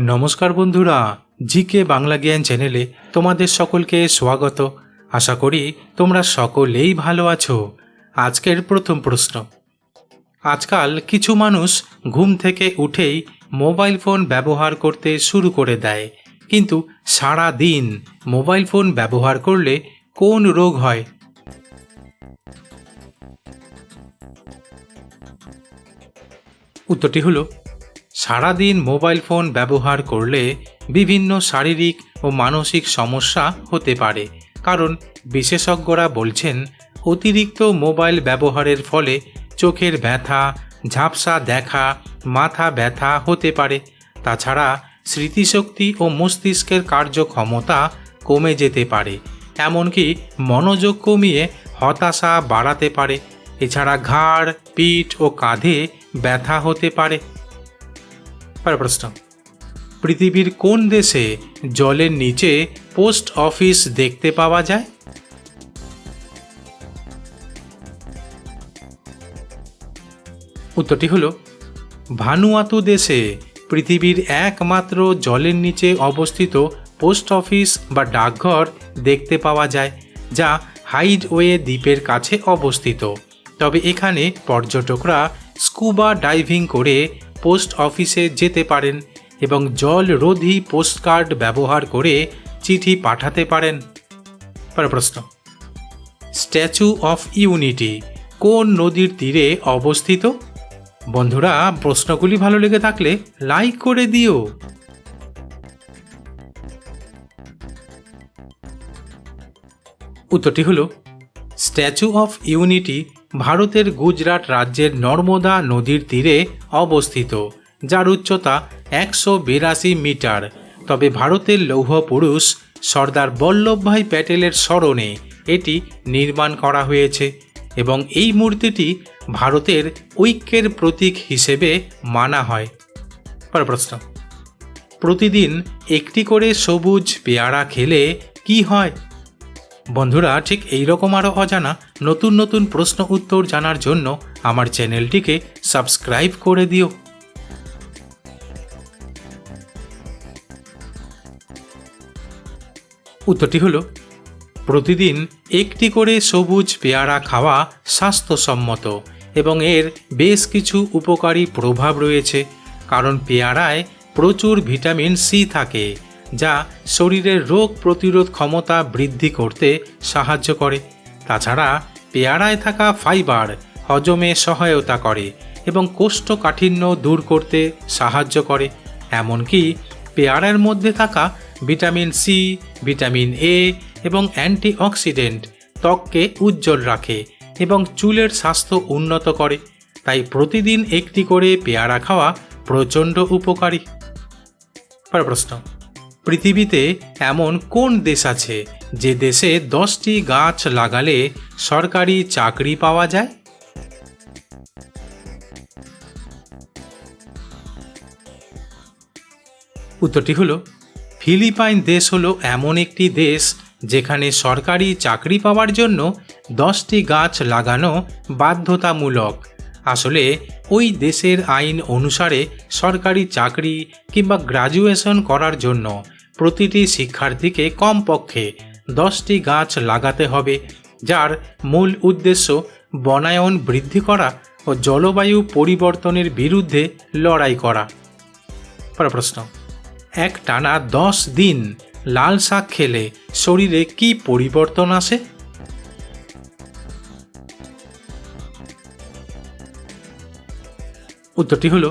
নমস্কার বন্ধুরা, জিকে বাংলা জ্ঞান চ্যানেলে তোমাদের সকলকে স্বাগত। আশা করি তোমরা সকলেই ভালো আছো। আজকের প্রথম প্রশ্ন। আজকাল কিছু মানুষ ঘুম থেকে উঠেই মোবাইল ফোন ব্যবহার করতে শুরু করে দেয়। কিন্তু সারা দিন মোবাইল ফোন ব্যবহার করলে কোন রোগ হয়? উত্তরটি হলো সারাদিন মোবাইল ফোন ব্যবহার করলে বিভিন্ন শারীরিক ও মানসিক সমস্যা হতে পারে। কারণ বিশেষজ্ঞরা বলছেন, অতিরিক্ত মোবাইল ব্যবহারের ফলে চোখের ব্যথা, ঝাপসা দেখা, মাথা ব্যথা হতে পারে। তাছাড়া স্মৃতিশক্তি ও মস্তিষ্কের কার্যক্ষমতা কমে যেতে পারে। এমনকি মনোযোগ কমিয়ে হতাশা বাড়াতে পারে। এছাড়া ঘাড়, পিঠ ও কাঁধে ব্যথা হতে পারে। পরের প্রশ্ন পৃথিবীর কোন দেশে জলের নিচে পোস্ট অফিস দেখতে পাওয়া যায়? উত্তরটি হলো, ভানুয়াতু দেশে পৃথিবীর একমাত্র জলের নিচে অবস্থিত পোস্ট অফিস বা ডাকঘর দেখতে পাওয়া যায়, যা হাইডওয়ে দ্বীপের কাছে অবস্থিত। তবে এখানে পর্যটকরা স্কুবা ডাইভিং করে পোস্ট অফিসে যেতে পারেন এবং জলরোধী পোস্টকার্ড ব্যবহার করে চিঠি পাঠাতে পারেন। প্রশ্ন। স্ট্যাচু অফ ইউনিটি কোন নদীর তীরে অবস্থিত? বন্ধুরা, প্রশ্নগুলি ভালো লেগে থাকলে লাইক করে দিও। উত্তরটি হলো, স্ট্যাচু অফ ইউনিটি ভারতের গুজরাট রাজ্যের নর্মদা নদীর তীরে অবস্থিত, যার উচ্চতা একশো বিরাশি মিটার। তবে ভারতের লৌহ পুরুষ সর্দার বল্লভভাই প্যাটেলের স্মরণে এটি নির্মাণ করা হয়েছে এবং এই মূর্তিটি ভারতের ঐক্যের প্রতীক হিসেবে মানা হয়। পরের প্রশ্ন, প্রতিদিন একটি করে সবুজ পেয়ারা খেলে কি হয়? বন্ধুরা, ঠিক এই রকম আরও অজানা নতুন নতুন প্রশ্ন উত্তর জানার জন্য আমার চ্যানেলটিকে সাবস্ক্রাইব করে দিও। উত্তরটি হলো, প্রতিদিন একটি করে সবুজ পেয়ারা খাওয়া স্বাস্থ্যসম্মত এবং এর বেশ কিছু উপকারী প্রভাব রয়েছে, কারণ পেয়ারায় প্রচুর ভিটামিন সি থাকে। যা শরীরের রোগ প্রতিরোধ ক্ষমতা বৃদ্ধি করতে সাহায্য করে। তাছাড়া পেয়ারায় থাকা ফাইবার হজমে সহায়তা করে এবং কোষ্ঠকাঠিন্য দূর করতে সাহায্য করে। এমনকি পেয়ারার মধ্যে থাকা ভিটামিন সি, ভিটামিন এ এবং অ্যান্টিঅক্সিডেন্ট ত্বককে উজ্জ্বল রাখে এবং চুলের স্বাস্থ্য উন্নত করে। তাই প্রতিদিন একটি করে পেয়ারা খাওয়া প্রচণ্ড উপকারী। প্রশ্ন। পৃথিবীতে এমন কোন দেশ আছে যে দেশে দশটি গাছ লাগালে সরকারি চাকরি পাওয়া যায়? উত্তরটি হলো, ফিলিপাইন দেশ হলো এমন একটি দেশ যেখানে সরকারি চাকরি পাওয়ার জন্য দশটি গাছ লাগানো বাধ্যতামূলক। আসলে ওই দেশের আইন অনুসারে সরকারি চাকরি কিংবা গ্রাজুয়েশন করার জন্য প্রতিটি শিক্ষার্থীকে কমপক্ষে দশটি গাছ লাগাতে হবে, যার মূল উদ্দেশ্য বনায়ন বৃদ্ধি করা ও জলবায়ু পরিবর্তনের বিরুদ্ধে লড়াই করা। প্রশ্ন এক টানা দশ দিন লাল শাক খেলে শরীরে কি পরিবর্তন আসে? উত্তরটি হলো,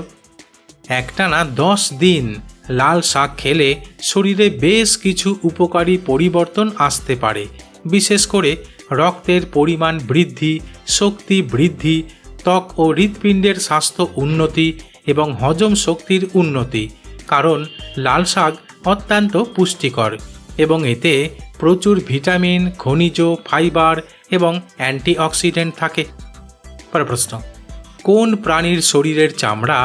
একটানা দশ দিন লাল শাক খেলে শরীরে বেশ কিছু উপকারী পরিবর্তন আসতে পারে। বিশেষ করে রক্তের পরিমাণ বৃদ্ধি, শক্তি বৃদ্ধি, ত্বক ও হৃৎপিণ্ডের স্বাস্থ্য উন্নতি এবং হজম শক্তির উন্নতি, কারণ লাল শাক অত্যন্ত পুষ্টিকর এবং এতে প্রচুর ভিটামিন, খনিজ, ফাইবার এবং অ্যান্টিঅক্সিডেন্ট থাকে। প্রশ্ন, কোন প্রাণীর শরীরের চামড়া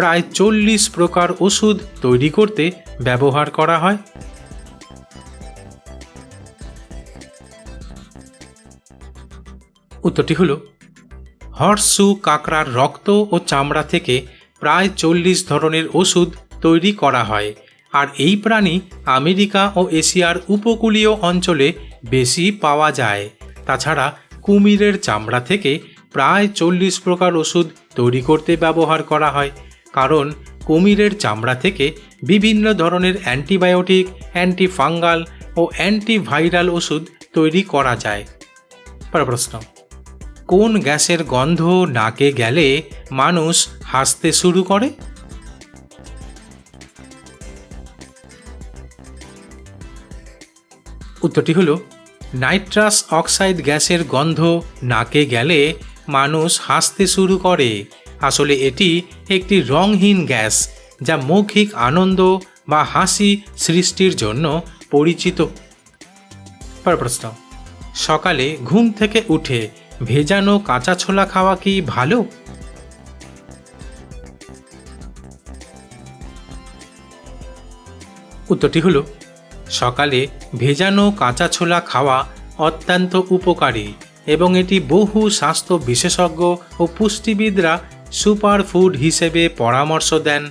প্রায় চল্লিশ প্রকার ওষুধ তৈরি করতে ব্যবহার করা হয়। উত্তরটি হলো, হর্সু কাঁকড়ার রক্ত ও চামড়া থেকে প্রায় চল্লিশ ধরনের ওষুধ তৈরি করা হয়, আর এই প্রাণী আমেরিকা ও এশিয়ার উপকূলীয় অঞ্চলে বেশি পাওয়া যায়। তাছাড়া কুমিরের চামড়া থেকে প্রায় চল্লিশ প্রকার ওষুধ তৈরি করতে ব্যবহার করা হয়। কারণ কুমিরের চামড়া থেকে বিভিন্ন ধরনের অ্যান্টিবায়োটিক, অ্যান্টিফাঙ্গাল ও অ্যান্টিভাইরাল ওষুধ তৈরি করা যায়। প্রশ্ন। কোন গ্যাসের গন্ধ নাকে গেলে মানুষ হাসতে শুরু করে? উত্তরটি হলো, নাইট্রাস অক্সাইড গ্যাসের গন্ধ নাকে গেলে মানুষ হাসতে শুরু করে। আসলে এটি একটি রংহীন গ্যাস, যা মৌখিক আনন্দ বা হাসি সৃষ্টির জন্য পরিচিত। প্রশ্ন সকালে ঘুম থেকে উঠে ভেজানো কাঁচা ছোলা খাওয়া কি ভালো? উত্তরটি হলো, সকালে ভেজানো কাঁচা ছোলা খাওয়া অত্যন্ত উপকারী এবং এটি বহু স্বাস্থ্য বিশেষজ্ঞ ও পুষ্টিবিদরা সুপার ফুড হিসেবে পরামর্শ দেন,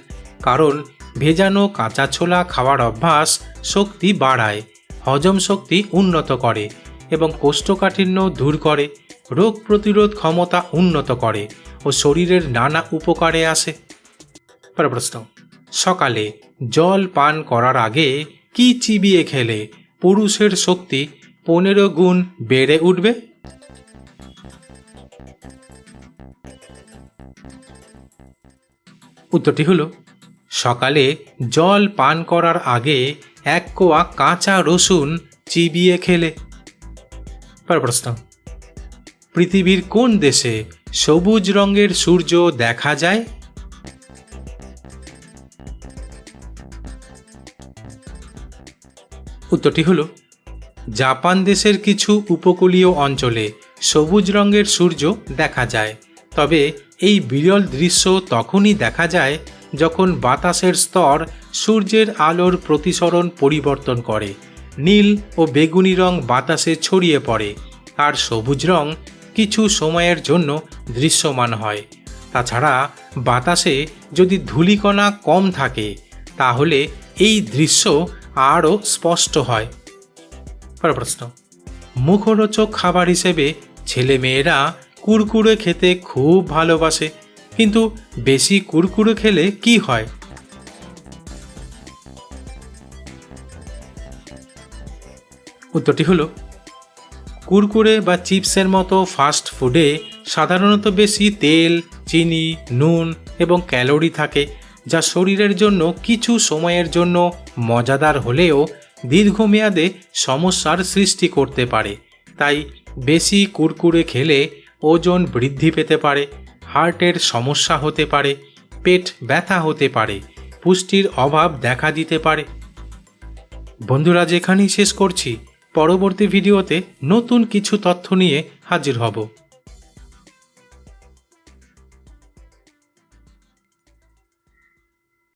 কারণ ভেজানো কাঁচা ছোলা খাওয়ার অভ্যাস শক্তি বাড়ায়, হজম শক্তি উন্নত করে এবং কোষ্ঠকাঠিন্য দূর করে, রোগ প্রতিরোধ ক্ষমতা উন্নত করে ও শরীরের নানা উপকারে আসে। প্রশ্ন, সকালে জল পান করার আগে কি চিবিয়ে খেলে পুরুষের শক্তি পনেরো গুণ বেড়ে উঠবে? উত্তরটি হলো, সকালে জল পান করার আগে এক কোয়া কাঁচা রসুন চিবিয়ে খেলে। প্রশ্ন, পৃথিবীর কোন দেশে সবুজ রঙের সূর্য দেখা যায়? উত্তরটি হলো, জাপান দেশের কিছু উপকূলীয় অঞ্চলে সবুজ রঙের সূর্য দেখা যায়। তবে এই বিরল দৃশ্য তখনই দেখা যায় যখন বাতাসের স্তর সূর্যের আলোর প্রতিসরণ পরিবর্তন করে। নীল ও বেগুনি রং বাতাসে ছড়িয়ে পড়ে আর সবুজ রং কিছু সময়ের জন্য দৃশ্যমান হয়। তাছাড়া বাতাসে যদি ধূলিকণা কম থাকে, তাহলে এই দৃশ্য আরও স্পষ্ট হয়। প্রশ্ন। মুখরোচক খাবার হিসেবে ছেলে মেয়েরা কুরকুরে খেতে খুব ভালোবাসে, কিন্তু বেশি কুরকুরে খেলে কি হয়? উত্তরটি হলো, কুরকুরে বা চিপসের মতো ফাস্ট ফুডে সাধারণত বেশি তেল, চিনি, নুন এবং ক্যালোরি থাকে, যা শরীরের জন্য কিছু সময়ের জন্য মজাদার হলেও দীর্ঘমেয়াদে সমস্যার সৃষ্টি করতে পারে। তাই বেশি কুরকুরে খেলে ওজন বৃদ্ধি পেতে পারে, হার্টের সমস্যা হতে পারে, পেট ব্যথা হতে পারে, পুষ্টির অভাব দেখা দিতে পারে। বন্ধুরা যেখানেই শেষ করছি। পরবর্তী ভিডিওতে নতুন কিছু তথ্য নিয়ে হাজির হব।